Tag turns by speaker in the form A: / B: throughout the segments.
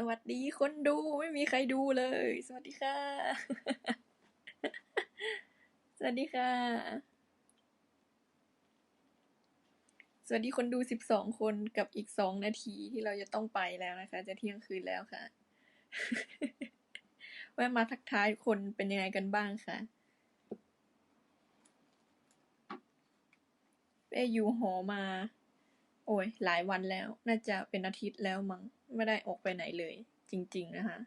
A: สวัสดีคนดูไม่มีใครดูเลย สวัสดีค่ะ สวัสดีค่ะ สวัสดีคนดูสิบสองคนกับอีกสองนาทีที่เราจะต้องไปแล้วนะคะ จะเที่ยงคืนแล้วค่ะแวะมาทักทายคนเป็นยังไงกันบ้างคะเป้อยู่หอมา โอ้ย หลายวันแล้ว น่าจะเป็นอาทิตย์แล้วมั้ง ไม่ได้ออกไปไหนเลย จริง ๆ นะคะ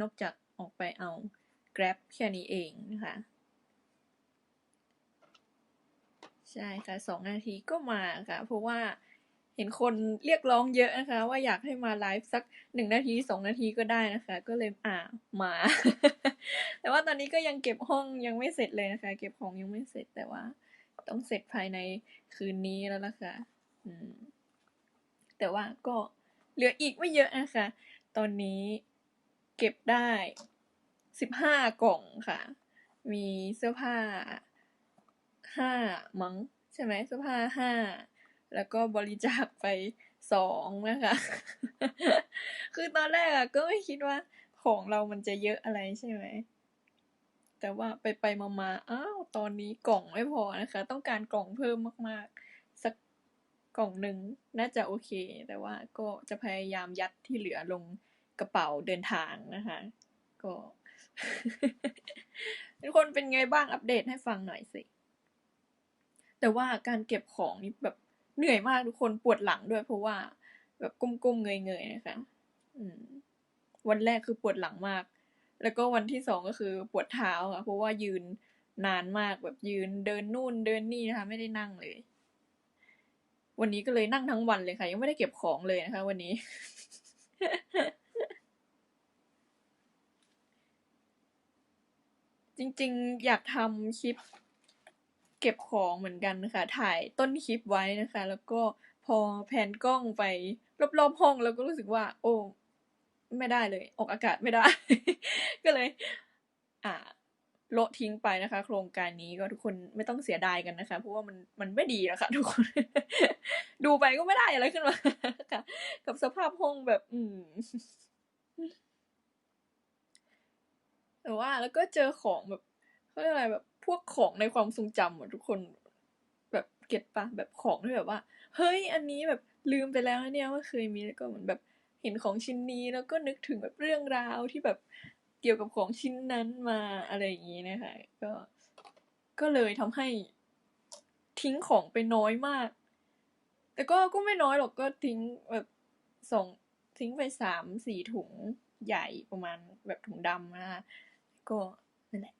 A: นอกจากออกไปเอา Grab แค่นี้เองนะคะ ใช่ค่ะสองนาทีก็มาค่ะ เพราะว่าเห็นคนเรียกร้องเยอะนะคะ ว่าอยากให้มาไลฟ์สักหนึ่งนาทีสองนาทีก็ได้นะคะ ก็เลยอ่ามา แต่ว่าตอนนี้ก็ยังเก็บห้องยังไม่เสร็จเลยนะคะ เก็บของยังไม่เสร็จแต่ว่า ต้องเสร็จภายในคืนนี้แล้วล่ะค่ะ แต่ว่าก็เหลืออีกไม่เยอะนะคะ ตอนนี้เก็บได้สิบห้ากล่องค่ะ มีเสื้อผ้าห้ามั้งใช่ไหมเสื้อผ้าห้าแล้วก็บริจาคไปสองนะคะ คือตอนแรกอะก็ไม่คิดว่าของเรามันจะเยอะอะไรใช่ไหม แต่ว่าไปไปมามาอ้าว ตอนนี้กล่องไม่พอนะคะ ต้องการกล่องเพิ่มมากๆสัก กล่องหนึ่งน่าจะโอเค แต่ว่าก็จะพยายามยัดที่เหลือลงกระเป๋าเดินทางนะคะ ก็ทุกคนเป็นไงบ้างอัปเดตให้ฟังหน่อยสิ แต่ว่าการเก็บของนี่แบบเหนื่อยมากทุกคนปวดหลังด้วย เพราะว่า แบบก้มๆเงยๆนะคะวันแรกคือปวดหลังมาก แล้วก็วันที่สองก็คือปวดเท้าค่ะเพราะว่ายืนนานมากแบบยืนเดินนู่นเดินนี่นะคะ ไม่ได้นั่งเลย วันนี้ก็เลยนั่งทั้งวันเลยค่ะ ยังไม่ได้เก็บของเลยนะคะ วันนี้ จริงๆ อยากทำคลิป เก็บของเหมือนกันนะคะถ่ายต้นคลิปไว้นะคะ แล้วก็พอแผนกล้องไปรอบๆห้องแล้วก็รู้สึกว่า โอ้ ไม่ได้เลย ออกอากาศไม่ได้ ก็เลย อ่า โละทิ้งไปนะคะ โครงการนี้ก็ทุกคนไม่ต้องเสียดายกันนะคะ เพราะว่ามันมันไม่ดีนะคะทุกคน ดูไปก็ไม่ได้อะไรขึ้นมาค่ะ กับสภาพห้องแบบ อืมแต่ว่าแล้วก็เจอของแบบเขาเรียกอะไรแบบพวกของในความทรงจำอะทุกคนแบบเก็ตปะแบบของที่แบบว่า เฮ้ย อันนี้แบบลืมไปแล้วเนี่ยว่าเคยมีแล้วก็เหมือนแบบเห็นของชิ้นนี้แล้วก็นึกถึงแบบเรื่องราวที่แบบ เกี่ยวกับของชิ้นนั้นมาอะไรอย่างนี้นะคะ ก็ก็เลยทำให้ทิ้งของไปน้อยมาก แต่ก็ก็ไม่น้อยหรอกก็ทิ้งแบบสองทิ้งไปสามสี่ถุงใหญ่ประมาณแบบถุงดำนะคะก็นั่นแหละ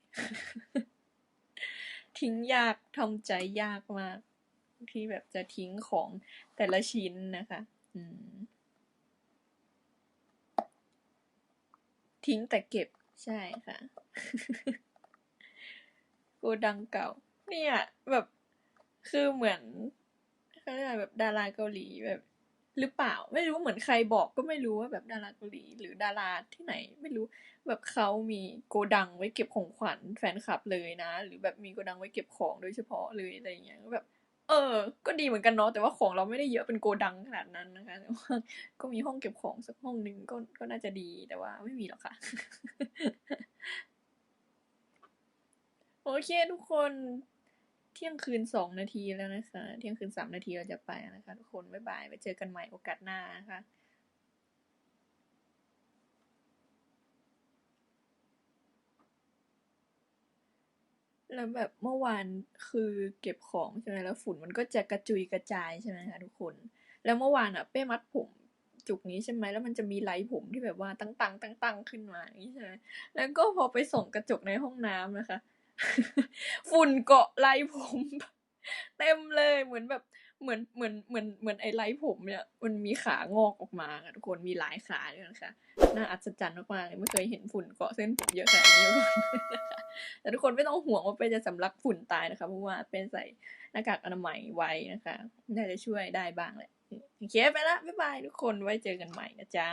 A: ทิ้งยากทำใจยากมาก ที่แบบจะทิ้งของแต่ละชิ้นนะคะ อืม ทิ้งแต่เก็บใช่ค่ะ โกดังเก่า เนี่ยแบบคือเหมือนเขาเรียกอะไรแบบดาราเกาหลีแบบ หรือเปล่า ไม่รู้เหมือนใครบอกก็ไม่รู้ว่าแบบดาราเกาหลี หรือดาราที่ไหน ไม่รู้แบบเขามีโกดังไว้เก็บของขวัญแฟนคลับเลยนะ หรือแบบมีโกดังไว้เก็บของโดยเฉพาะเลยอะไรอย่างเงี้ยก็แบบ เออ ก็ดีเหมือนกันเนาะ แต่ว่าของเราไม่ได้เยอะเป็นโกดังขนาดนั้นนะคะ แต่ว่าก็มีห้องเก็บของสักห้องหนึ่งก็ ก็น่าจะดี แต่ว่าไม่มีหรอกค่ะ โอเคทุกคน เที่ยงคืนสองนาทีแล้วนะคะ เที่ยงคืนสามนาทีเราจะไปนะคะ ทุกคน บ๊ายบายไว้เจอกันใหม่โอกาสหน้านะคะ แล้วแบบเมื่อวานคือเก็บของใช่ไหมแล้วฝุ่นมันก็จะกระจุยกระจายใช่ไหมคะทุกคน แล้วเมื่อวานอะเป้มัดผมจุกนี้ใช่ไหมแล้วมันจะมีไหลผมที่แบบว่าตั้งตังตั้งตังขึ้นมาอย่างนี้ใช่ไหมแล้วก็พอไปส่องกระจกในห้องน้ำนะคะ ฝุ่นเกาะไหลผม เต็มเลยเหมือนแบบ เหมือนเหมือนเหมือนเหมือนไอ้ไหลผมเนี่ยมันมีขางอกออกมาค่ะทุกคนมีหลายขาด้วยนะคะน่าอัศจรรย์มากๆเลยไม่เคยเห็นฝุ่นเกาะเส้นผมเยอะขนาดนี้มาก่อนนะคะแต่ทุกคนไม่ต้องห่วงว่าเป็นจะสำลักฝุ่นตายนะคะเพราะว่าเป็นใส่หน้ากากอนามัยไว้นะคะน่าจะช่วยได้บ้างแหละโอเคไปละบ๊ายบายทุกคนไว้เจอกันใหม่นะจ๊ะ